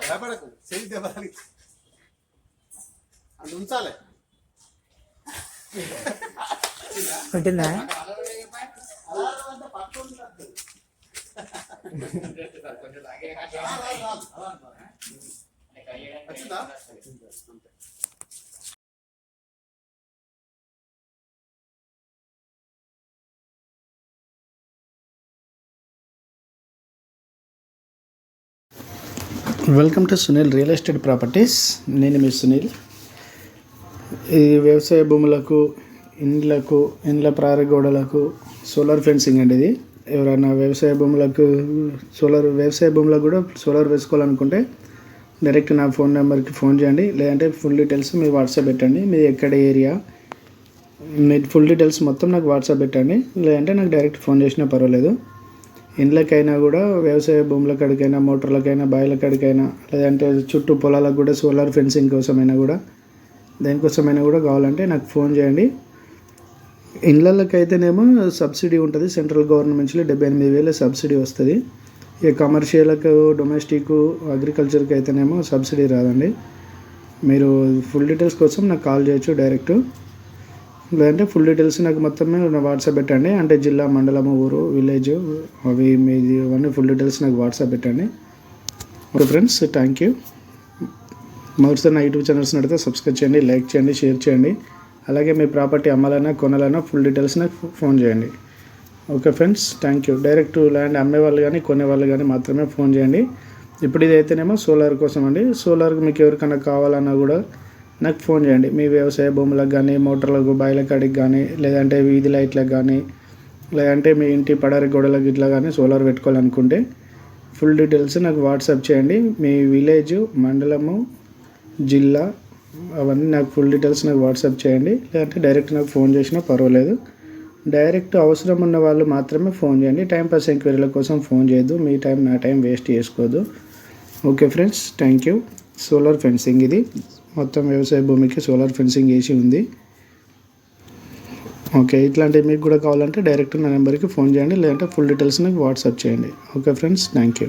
భయపడకు. చెయ్యి దెబ్బలి అది ఉంచాలి. ఉంటుందా? అలా welcome to Sunil real estate properties. నేను మీ సునీల్. ఈ వ్యవసాయ భూములకు ఇండ్లకు ఇండ్ల ప్రారగోడలకు సోలార్ ఫెన్సింగ్ అండి ఇది. ఎవరైనా వ్యవసాయ భూములకు సోలార్ వ్యవసాయ భూములకు కూడా సోలార్ వేసుకోవాలనుకుంటే డైరెక్ట్ నా ఫోన్ నెంబర్కి ఫోన్ చేయండి. లేదంటే ఫుల్ డీటెయిల్స్ మీ వాట్సాప్ పెట్టండి. మీ ఎక్కడ ఏరియా మీ ఫుల్ డీటెయిల్స్ మొత్తం నాకు వాట్సాప్ పెట్టండి. లేదంటే నాకు డైరెక్ట్ ఫోన్ చేసినా పర్వాలేదు. ఇండ్లకైనా కూడా వ్యవసాయ భూముల కాడికైనా మోటార్లకైనా బాయిల కాడికైనా లేదంటే చుట్టూ పొలాలకు కూడా సోలార్ ఫెన్సింగ్ కోసమైనా కూడా దేనికోసమైనా కూడా కావాలంటే నాకు ఫోన్ చేయండి. ఇండ్లకైతేనేమో సబ్సిడీ ఉంటుంది సెంట్రల్ గవర్నమెంట్స్లో డెబ్బై ఎనిమిది వేల సబ్సిడీ వస్తుంది. ఇక కమర్షియల్కు డొమెస్టిక్ అగ్రికల్చర్కి అయితేనేమో సబ్సిడీ రాదండి. మీరు ఫుల్ డీటెయిల్స్ కోసం నాకు కాల్ చేయొచ్చు డైరెక్ట్. లేదంటే ఫుల్ డీటెయిల్స్ నాకు మొత్తమే వాట్సాప్ పెట్టండి. అంటే జిల్లా మండలము ఊరు విలేజ్ అవి మీది అవన్నీ ఫుల్ డీటెయిల్స్ నాకు వాట్సాప్ పెట్టండి. Okay friends thank you. మొదటిసారి నా యూట్యూబ్ ఛానల్స్ నడితే సబ్స్క్రైబ్ చేయండి లైక్ చేయండి షేర్ చేయండి. అలాగే మీ ప్రాపర్టీ అమ్మాలన్నా కొనాలన్నా ఫుల్ డీటెయిల్స్ నాకు ఫోన్ చేయండి. Okay friends thank you. Direct land అమ్మే వాళ్ళు కానీ కొనే వాళ్ళు కానీ మాత్రమే ఫోన్ చేయండి. ఇప్పుడు ఇది అయితేనేమో సోలార్ కోసం అండి. సోలార్ మీకు ఎవరికైనా కావాలన్నా కూడా నాకు ఫోన్ చేయండి. మీ వ్యవసాయ భూములకు కానీ మోటార్లకు బాయిల కాడికి కానీ లేదంటే వీధి లైట్లకు కానీ లేదంటే మీ ఇంటి పడారి గోడలకు ఇట్లా కానీ సోలార్ పెట్టుకోవాలనుకుంటే ఫుల్ డీటెయిల్స్ నాకు వాట్సాప్ చేయండి. మీ విలేజ్ మండలము జిల్లా అవన్నీ నాకు ఫుల్ డీటెయిల్స్ నాకు వాట్సాప్ చేయండి. లేదంటే డైరెక్ట్ నాకు ఫోన్ చేసినా పర్వాలేదు. డైరెక్ట్ అవసరం ఉన్న వాళ్ళు మాత్రమే ఫోన్ చేయండి. టైంపాస్ ఎంక్వైరీల కోసం ఫోన్ చేయొద్దు. మీ టైం నా టైం వేస్ట్ చేసుకోవద్దు. Okay friends thank you. Solar fencing ఇది. మొత్తం వ్యవసాయ భూమికి సోలార్ ఫెన్సింగ్ వేసి ఉంది. ఓకే ఇట్లాంటివి మీకు కూడా కావాలంటే డైరెక్ట్ నా నెంబర్కి ఫోన్ చేయండి లేదంటే ఫుల్ డీటెయిల్స్ నాకు వాట్సాప్ చేయండి. ఓకే ఫ్రెండ్స్ థ్యాంక్ యూ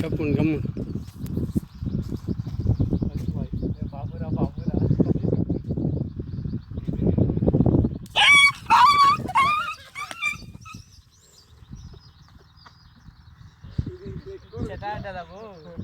కమ్మున్ కమ్మున్ చెట్టా అంటే